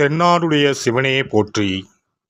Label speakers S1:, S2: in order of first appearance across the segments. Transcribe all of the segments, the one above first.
S1: தென்னாடுடைய சிவனே போற்றி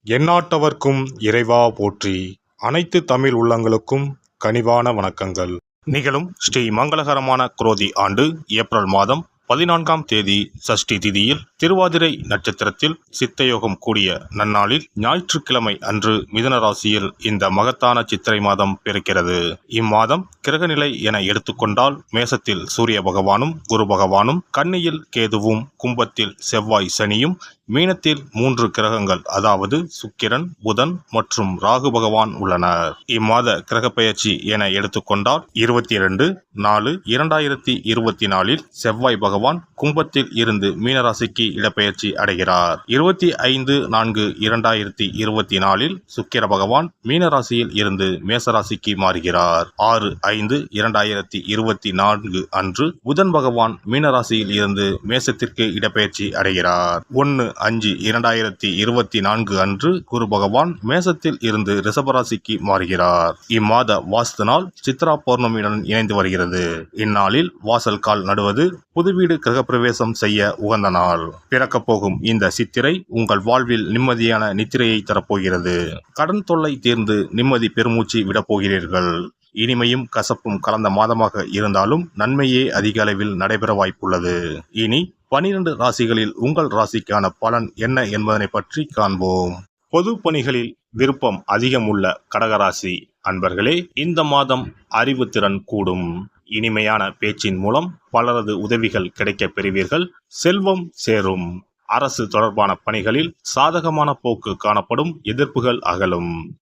S1: எந்நாட்டவர்க்கும் இறைவா போற்றி அனைத்து தமிழ் உள்ளங்களுக்கும் கனிவான வணக்கங்கள். நிகழும் ஸ்ரீ மங்களகரமான குரோதி ஆண்டு ஏப்ரல் மாதம் பதினான்காம் தேதி சஷ்டி திதியில் திருவாதிரை நட்சத்திரத்தில் சித்தயோகம் கூடிய நன்னாளில் ஞாயிற்றுக்கிழமை அன்று மிதன ராசியில் இந்த மகத்தான சித்திரை மாதம் பிறக்கிறது. இம்மாதம் கிரகநிலை என எடுத்துக்கொண்டால் மேசத்தில் சூரிய பகவானும் குரு பகவானும் கன்னியில் கேதுவும் கும்பத்தில் செவ்வாய் சனியும் மீனத்தில் மூன்று கிரகங்கள் அதாவது சுக்கிரன் புதன் மற்றும் ராகு பகவான் உள்ளனர். இம்மாத கிரக பெயர்ச்சி என எடுத்துக்கொண்டால் இருபத்தி இரண்டு நாலு இரண்டாயிரத்தி இருபத்தி நாலில் செவ்வாய் பகவான் கும்பத்தில் இருந்து மீனராசிக்கு இடப்பெயர்ச்சி அடைகிறார். இருபத்தி ஐந்து நான்கு இரண்டாயிரத்தி இருபத்தி நாலில் சுக்கிர பகவான் மீனராசியில் இருந்து மேசராசிக்கு மாறுகிறார். ஆறு ஐந்து இரண்டாயிரத்தி இருபத்தி நான்கு அன்று புதன் பகவான் மீனராசியில் இருந்து மேசத்திற்கு இடப்பெயர்ச்சி அடைகிறார். ஒன்று அஞ்சு இரண்டாயிரத்தி இருபத்தி நான்கு அன்று குரு பகவான் மேசத்தில் இருந்து ரிஷபராசிக்கு மாறுகிறார். இம்மாத வாஸ்து நாள் சித்ரா பௌர்ணமியுடன் இணைந்து வருகிறது. இந்நாளில் வாசல் கால் நடுவது புது வீடு கிரகப்பிரவேசம் செய்ய உகந்த நாள். பிறக்கப் போகும் இந்த சித்திரை உங்கள் வாழ்வில் நிம்மதியான நித்திரையை தரப்போகிறது. கடன் தொல்லை தீர்ந்து நிம்மதி பெருமூச்சு விடப் போகிறீர்கள் இனிமையும் கசப்பும் கலந்த மாதமாக இருந்தாலும் நன்மையே அதிக அளவில் நடைபெற வாய்ப்புள்ளது. இனி பனிரெண்டு ராசிகளில் உங்கள் ராசிக்கான பலன் என்ன என்பதனை பற்றி காண்போம். பொது பணிகளில் விருப்பம் அதிகம் உள்ள கடகராசி அன்பர்களே இந்த மாதம் அறிவுத்திறன் கூடும். இனிமையான பேச்சின் மூலம் பலரது உதவிகள் கிடைக்கப் பெறுவீர்கள். செல்வம் சேரும். அரசு தொடர்பான பணிகளில் சாதகமான போக்கு காணப்படும். எதிர்ப்புகள் அகலும்.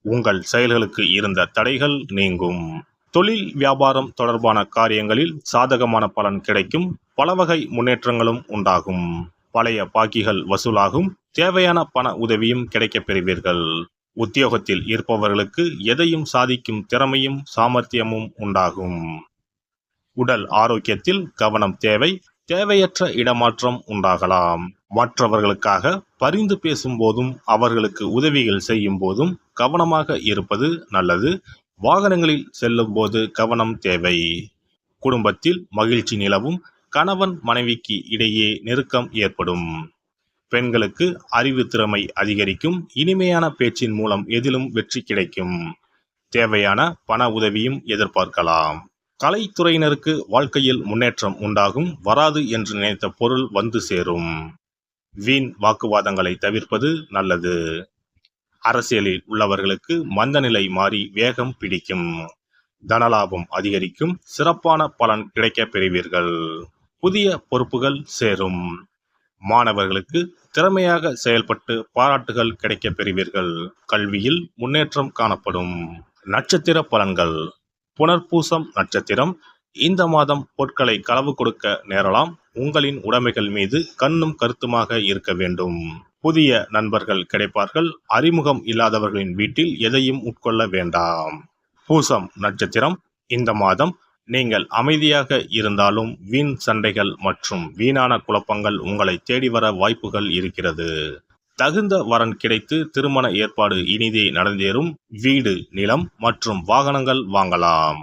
S1: உங்கள் செயல்களுக்கு இருந்த தடைகள் நீங்கும். தொழில் வியாபாரம் தொடர்பான காரியங்களில் சாதகமான பலன் கிடைக்கும். பல வகை முன்னேற்றங்களும் உண்டாகும். பழைய பாக்கிகள் வசூலாகும். தேவையான பண உதவியும் கிடைக்கப் பெறுவீர்கள். உத்தியோகத்தில் இருப்பவர்களுக்கு எதையும் சாதிக்கும் திறமையும் சாமர்த்தியமும் உண்டாகும். உடல் ஆரோக்கியத்தில் கவனம் தேவை தேவையற்ற இடமாற்றம் உண்டாகலாம். மற்றவர்களுக்காக பரிந்து பேசும் போதும் அவர்களுக்கு உதவிகள் செய்யும் போதும் கவனமாக இருப்பது நல்லது. வாகனங்களில் செல்லும் போது கவனம் தேவை. குடும்பத்தில் மகிழ்ச்சி நிலவும் கணவன் மனைவிக்கு இடையே நெருக்கம் ஏற்படும். பெண்களுக்கு அறிவு திறமை அதிகரிக்கும் இனிமையான பேச்சின் மூலம் எதிலும் வெற்றி கிடைக்கும். தேவையான பண உதவியும் எதிர்பார்க்கலாம். கலைத்துறையினருக்கு வாழ்க்கையில் முன்னேற்றம் உண்டாகும் வராது என்று நினைத்த பொருள் வந்து சேரும். வீண் வாக்குவாதங்களை தவிர்ப்பது நல்லது. அரசியலில் உள்ளவர்களுக்கு மந்தநிலை மாறி வேகம் பிடிக்கும். தனலாபம் அதிகரிக்கும் சிறப்பான பலன் கிடைக்கப் பெறுவீர்கள். புதிய பொறுப்புகள் சேரும். மாணவர்களுக்கு திறமையாக செயல்பட்டு பாராட்டுகள் கிடைக்க பெறுவீர்கள். கல்வியில் முன்னேற்றம் காணப்படும். நட்சத்திர பலன்கள். புனர்பூசம் நட்சத்திரம். இந்த மாதம் பொருட்களை களவு கொடுக்க நேரலாம். உங்களின் உடைமைகள் மீது கண்ணும் கருத்துமாக இருக்க வேண்டும். புதிய நண்பர்கள் கிடைப்பார்கள். அறிமுகம் இல்லாதவர்களின் வீட்டில் எதையும் உட்கொள்ள வேண்டாம். பூசம் நட்சத்திரம். இந்த மாதம் நீங்கள் அமைதியாக இருந்தாலும் வீண் சண்டைகள் மற்றும் வீணான குழப்பங்கள் உங்களை தேடி வர வாய்ப்புகள் இருக்கிறது. தகுந்த வரன் கிடைத்து திருமண ஏற்பாடு இனிதே நடந்தேறும். வீடு நிலம் மற்றும் வாகனங்கள் வாங்கலாம்.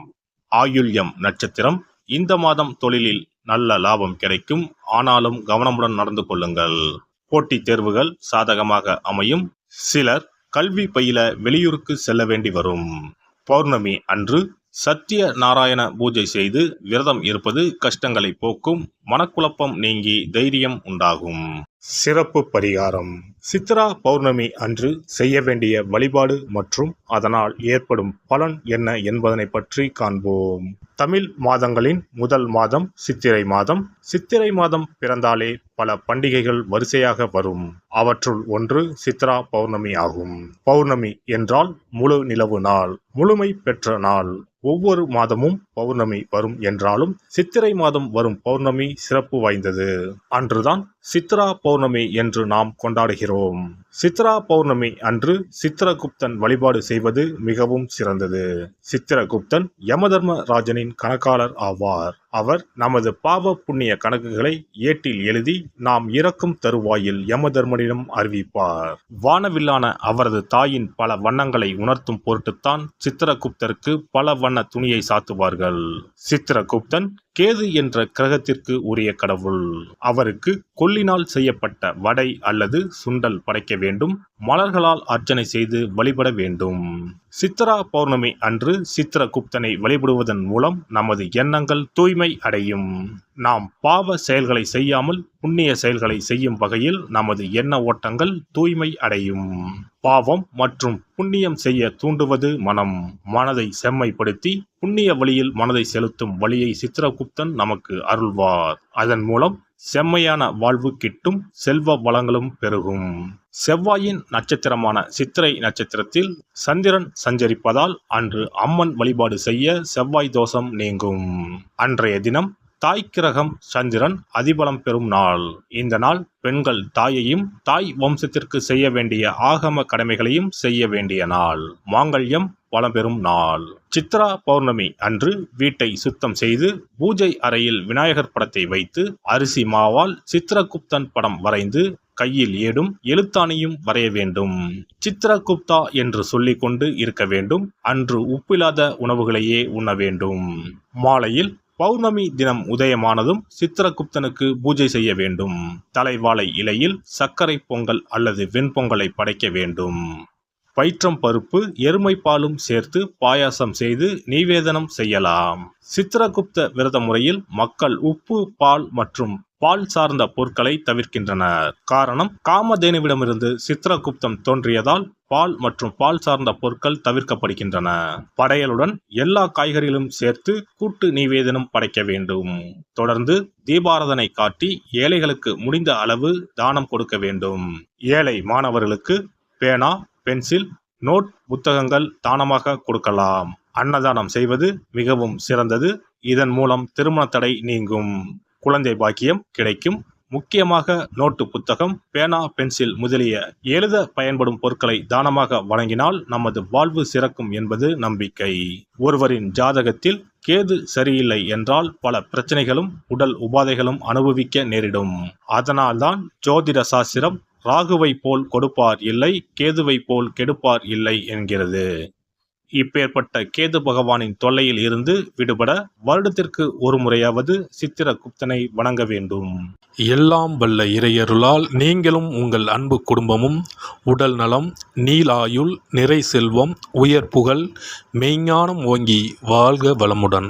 S1: ஆயுள்யம் நட்சத்திரம் இந்த மாதம் தொழிலில் நல்ல லாபம் கிடைக்கும். ஆனாலும் கவனமுடன் நடந்து கொள்ளுங்கள். போட்டித் தேர்வுகள் சாதகமாக அமையும். சிலர் கல்வி பயில வெளியூருக்கு செல்ல வேண்டி வரும். பௌர்ணமி அன்று சத்திய நாராயண பூஜை செய்து விரதம் இருப்பது கஷ்டங்களை போக்கும் மனக்குழப்பம் நீங்கி தைரியம் உண்டாகும். சிறப்பு பரிகாரம். சித்ரா பௌர்ணமி அன்று செய்ய வேண்டிய வழிபாடு மற்றும் அதனால் ஏற்படும் பலன் என்ன என்பதனை பற்றி காண்போம். தமிழ் மாதங்களின் முதல் மாதம் சித்திரை மாதம். சித்திரை மாதம் பிறந்தாலே பல பண்டிகைகள் வரிசையாக வரும். அவற்றுள் ஒன்று சித்ரா பௌர்ணமி ஆகும். பௌர்ணமி என்றால் முழு நிலவு நாள் முழுமை பெற்ற நாள். ஒவ்வொரு மாதமும் பௌர்ணமி வரும் என்றாலும் சித்திரை மாதம் வரும் பௌர்ணமி சிறப்பு வாய்ந்தது. அன்றுதான் சித்ரா பௌர்ணமி என்று நாம் கொண்டாடுகிறோம். pero சித்ரா பௌர்ணமி அன்று சித்திரகுப்தன் வழிபாடு செய்வது மிகவும் சிறந்தது. சித்திரகுப்தன் யமதர்ம ராஜனின் கணக்காளர் ஆவார். அவர் நமது பாவ புண்ணிய கணக்குகளை ஏட்டில் எழுதி நாம் இறக்கும் தருவாயில் யமதர்மனிடம் அறிவிப்பார். வானவில்லான அவரது தாயின் பல வண்ணங்களை உணர்த்தும் பொருட்டுத்தான் சித்திரகுப்தருக்கு பல வண்ண துணியை சாத்துவார்கள். சித்திரகுப்தன் கேது என்ற கிரகத்திற்கு உரிய கடவுள். அவருக்கு கொல்லினால் செய்யப்பட்ட வடை அல்லது சுண்டல் படைக்க வேண்டும் மலர்களால் அர்ச்சனை செய்து வழிபட வேண்டும். சித்ரா பௌர்ணமி அன்று சித்திரகுப்தனை வழிபடுவதன் மூலம் நமது எண்ணங்கள் தூய்மை அடையும். நாம் பாவ செயல்களை செய்யாமல் புண்ணிய செயல்களை செய்யும் வகையில் நமது எண்ண ஓட்டங்கள் தூய்மை அடையும். பாவம் மற்றும் புண்ணியம் செய்ய தூண்டுவது மனம். மனதை செம்மைப்படுத்தி புண்ணிய வழியில் மனதை செலுத்தும் வழியை சித்திரகுப்தன் நமக்கு அருள்வார். அதன் மூலம் செம்மையான வாழ்வு கிட்டும் செல்வ வளங்களும் பெருகும். செவ்வாயின் நட்சத்திரமான சித்திரை நட்சத்திரத்தில் சந்திரன் சஞ்சரிப்பதால் அன்று அம்மன் வழிபாடு செய்ய செவ்வாய் தோஷம் நீங்கும். அன்றைய தினம் தாய் கிரகம் சந்திரன் அதிபலம் பெறும் நாள். இந்த நாள் பெண்கள் தாயையும் தாய் வம்சத்திற்கு செய்ய வேண்டிய ஆகம கடமைகளையும் செய்ய வேண்டிய நாள். மாங்கல்யம் வளம் பெறும் நாள். சித்ரா பௌர்ணமி அன்று வீட்டை சுத்தம் செய்து பூஜை அறையில் விநாயகர் படத்தை வைத்து அரிசி மாவால் சித்திரகுப்தன் படம் வரைந்து கையில் ஏடும் எழுத்தாணியும் வரைய வேண்டும். சித்ரகுப்தா என்று சொல்லிக்கொண்டு இருக்க வேண்டும். அன்று உப்பில்லாத உணவுகளையே உண்ண வேண்டும். மாலையில் பௌர்ணமி தினம் உதயமானதும் சித்திரகுப்தனுக்கு பூஜை செய்ய வேண்டும். தலைவாழை இலையில் சர்க்கரை பொங்கல் அல்லது வெண்பொங்கலை படைக்க வேண்டும். பயிற்றம் பருப்பு எருமை பாலும் சேர்த்து பாயாசம் செய்து நிவேதனம் செய்யலாம். சித்திரகுப்த விரத முறையில் மக்கள் உப்பு பால் மற்றும் பால் சார்ந்த பொருட்களை தவிர்க்கின்றனர். காரணம் காமதேனுவிடமிருந்து சித்திரகுப்தம் தோன்றியதால் பால் மற்றும் பால் சார்ந்த பொருட்கள் தவிர்க்கப்படுகின்றன. படையலுடன் எல்லா காய்கறிகளும் சேர்த்து கூட்டு நிவேதனம் படைக்க வேண்டும். தொடர்ந்து தீபாரதனை காட்டி ஏழைகளுக்கு முடிந்த அளவு தானம் கொடுக்க வேண்டும். ஏழை மாணவர்களுக்கு பேனா பென்சில் நோட் புத்தகங்கள் தானமாக கொடுக்கலாம். அன்னதானம் செய்வது மிகவும் சிறந்தது. இதன் மூலம் திருமண தடை நீங்கும். குழந்தை பாக்கியம் கிடைக்கும். முக்கியமாக நோட்டு புத்தகம் பேனா பென்சில் முதலிய எழுத பயன்படும் பொருட்களை தானமாக வழங்கினால் நமது வாழ்வு சிறக்கும் என்பது நம்பிக்கை. ஒருவரின் ஜாதகத்தில் கேது சரியில்லை என்றால் பல பிரச்சனைகளும் உடல் உபாதைகளும் அனுபவிக்க நேரிடும். அதனால்தான் ஜோதிட சாஸ்திரம் ராகுவை போல் கொடுப்பார் இல்லை கேதுவை போல் கெடுப்பார் இல்லை என்கிறது. இப்பேற்பட்ட கேது பகவானின் தொல்லையில் இருந்து விடுபட வருடத்திற்கு ஒரு முறையாவது சித்திர குப்தனை வணங்க வேண்டும்.
S2: எல்லாம் வல்ல இறையருளால் நீங்களும் உங்கள் அன்பு குடும்பமும் உடல் நலம் நீலாயுள் நிறை செல்வம் உயர் புகழ் மெய்ஞானம் ஓங்கி வாழ்க வளமுடன்.